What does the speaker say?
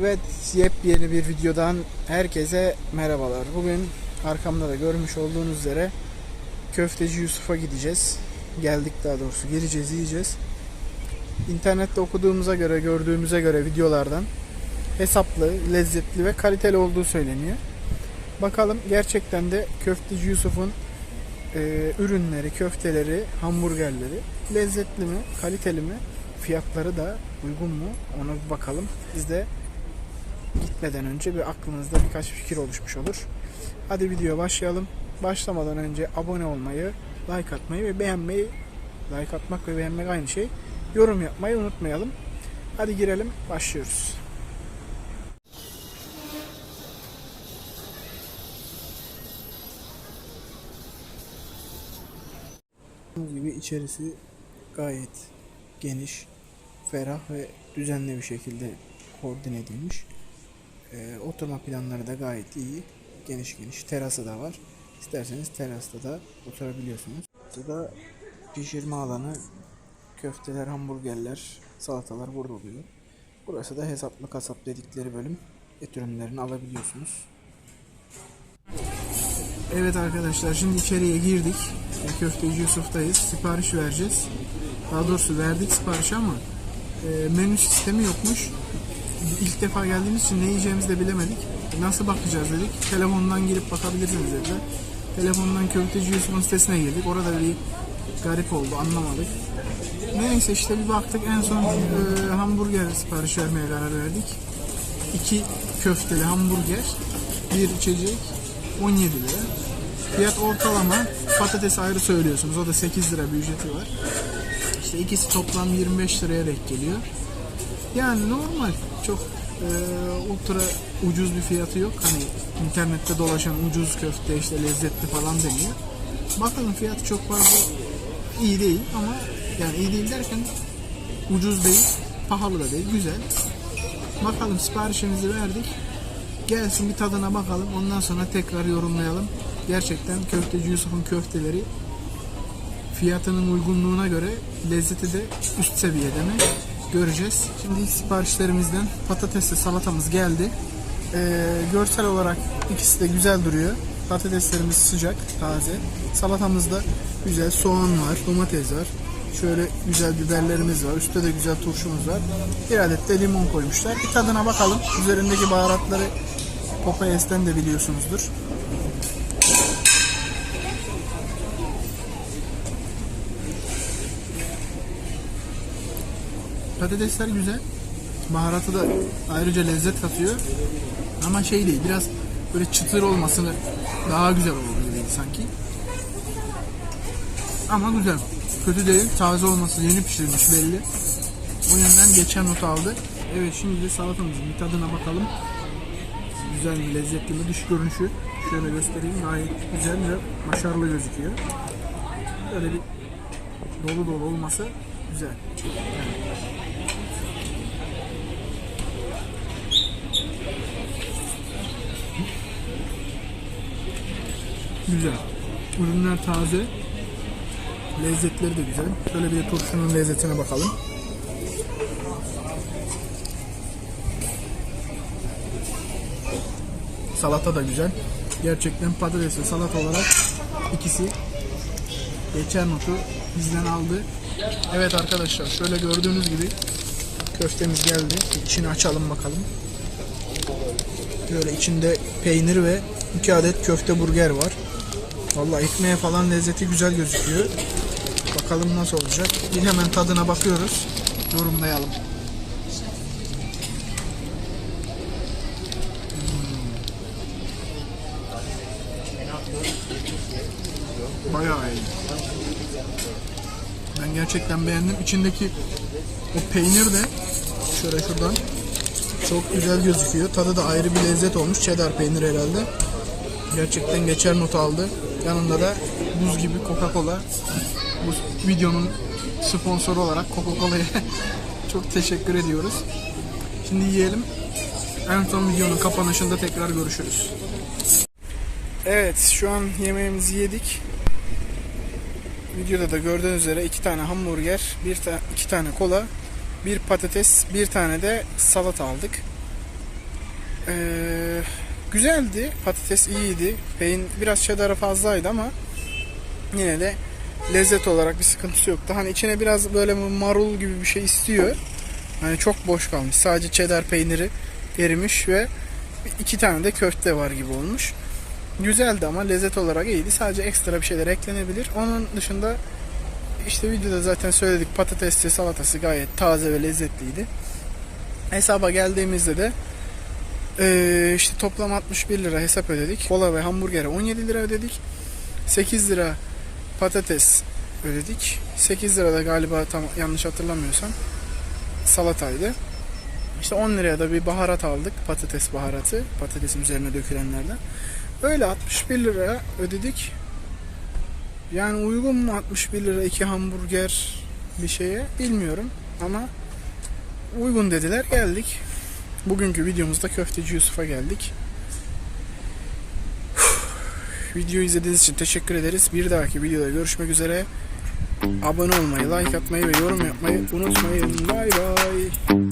Evet, yepyeni bir videodan herkese merhabalar. Bugün arkamda da görmüş olduğunuz üzere Köfteci Yusuf'a gideceğiz. Geldik daha doğrusu, gireceğiz, yiyeceğiz. İnternette okuduğumuza göre, gördüğümüze göre videolardan hesaplı, lezzetli ve kaliteli olduğu söyleniyor. Bakalım gerçekten de Köfteci Yusuf'un e, ürünleri, köfteleri, hamburgerleri lezzetli mi, kaliteli mi, fiyatları da uygun mu ona bir bakalım. Biz de gitmeden önce bir aklınızda birkaç fikir oluşmuş olur. Hadi videoya başlayalım. Başlamadan önce abone olmayı, like atmayı ve beğenmeyi, like atmak ve beğenmek aynı şey. Yorum yapmayı unutmayalım. Hadi girelim, başlıyoruz. Gördüğünüz gibi içerisi gayet geniş, ferah ve düzenli bir şekilde koordine edilmiş. Ee, oturma planları da gayet iyi. Geniş geniş. Terası da var. İsterseniz terasta da oturabiliyorsunuz. Burada pişirme alanı, köfteler, hamburgerler, salatalar burada oluyor. Burası da hesaplı kasap dedikleri bölüm. Et ürünlerini alabiliyorsunuz. Evet arkadaşlar şimdi içeriye girdik. E, Köfteci Yusuf'tayız. Sipariş vereceğiz. Daha doğrusu verdik siparişi ama e, menü sistemi yokmuş. İlk defa geldiğimiz için ne yiyeceğimizi de bilemedik. Nasıl bakacağız dedik. Telefondan girip bakabilirsiniz dediler. Telefondan Köfteci Yusuf'un sitesine girdik. Orada bir garip oldu anlamadık. Neyse işte bir baktık en son e, hamburger sipariş vermeye karar verdik. İki köfteli hamburger, bir içecek 17 lira. Fiyat ortalama patates ayrı söylüyorsunuz. O da 8 lira bir ücreti var. İşte ikisi toplam 25 liraya denk geliyor. Yani normal. Çok e, ultra ucuz bir fiyatı yok. Hani internette dolaşan ucuz köfte işte lezzetli falan deniyor. Bakalım fiyatı çok fazla iyi değil ama yani iyi değil derken ucuz değil, pahalı da değil, güzel. Bakalım siparişimizi verdik. Gelsin bir tadına bakalım. Ondan sonra tekrar yorumlayalım. Gerçekten köfteci Yusuf'un köfteleri fiyatının uygunluğuna göre lezzeti de üst seviyede mi göreceğiz. Şimdi ilk siparişlerimizden patatesli salatamız geldi. Ee, görsel olarak ikisi de güzel duruyor. Patateslerimiz sıcak, taze. Salatamızda güzel soğan var, domates var. Şöyle güzel biberlerimiz var. Üstte de güzel turşumuz var. Bir adet de limon koymuşlar. Bir tadına bakalım. Üzerindeki baharatları Popeyes'ten de biliyorsunuzdur. Patatesler güzel. Baharatı da ayrıca lezzet katıyor. Ama şey değil, biraz böyle çıtır olmasını daha güzel olur gibi sanki. Ama güzel. Kötü değil. Taze olması yeni pişirilmiş belli. O yönden geçen not aldı. Evet şimdi de salatamızın bir tadına bakalım. Güzel mi, lezzetli mi? Dış görünüşü şöyle göstereyim. Gayet güzel ve başarılı gözüküyor. Böyle bir dolu dolu olması güzel. Güzel. Ürünler taze. Lezzetleri de güzel. Şöyle bir de turşunun lezzetine bakalım. Salata da güzel. Gerçekten patates ve salata olarak ikisi geçer notu bizden aldı. Evet arkadaşlar şöyle gördüğünüz gibi köftemiz geldi. İçini açalım bakalım. Böyle içinde peynir ve iki adet köfte burger var. Vallahi ekmeğe falan lezzeti güzel gözüküyor. Bakalım nasıl olacak. Bir hemen tadına bakıyoruz. Yorumlayalım. Hmm. Bayağı iyi. Ben gerçekten beğendim. İçindeki o peynir de şöyle şuradan çok güzel gözüküyor. Tadı da ayrı bir lezzet olmuş. Cheddar peynir herhalde. Gerçekten geçer not aldı. Yanında da buz gibi Coca-Cola. Bu videonun sponsoru olarak Coca-Cola'ya çok teşekkür ediyoruz. Şimdi yiyelim. En son videonun kapanışında tekrar görüşürüz. Evet şu an yemeğimizi yedik. Videoda da gördüğünüz üzere iki tane hamburger, bir ta iki tane kola, bir patates, bir tane de salata aldık. Ee, güzeldi. Patates iyiydi. Peyn biraz cheddar'ı fazlaydı ama yine de lezzet olarak bir sıkıntısı yoktu. Hani içine biraz böyle marul gibi bir şey istiyor. Hani çok boş kalmış. Sadece cheddar peyniri erimiş ve iki tane de köfte var gibi olmuş. Güzeldi ama lezzet olarak iyiydi. Sadece ekstra bir şeyler eklenebilir. Onun dışında işte videoda zaten söyledik patatesli salatası gayet taze ve lezzetliydi. Hesaba geldiğimizde de eee, işte toplam 61 lira hesap ödedik. Kola ve hamburgere 17 lira ödedik. 8 lira patates ödedik. 8 lira da galiba tam yanlış hatırlamıyorsam salataydı. İşte 10 liraya da bir baharat aldık. Patates baharatı. Patatesin üzerine dökülenlerden. Öyle 61 lira ödedik. Yani uygun mu 61 lira iki hamburger bir şeye bilmiyorum ama uygun dediler geldik. Bugünkü videomuzda köfteci Yusuf'a geldik. Videoyu izlediğiniz için teşekkür ederiz. Bir dahaki videoda görüşmek üzere. Abone olmayı, like atmayı ve yorum yapmayı unutmayın. Bay bay.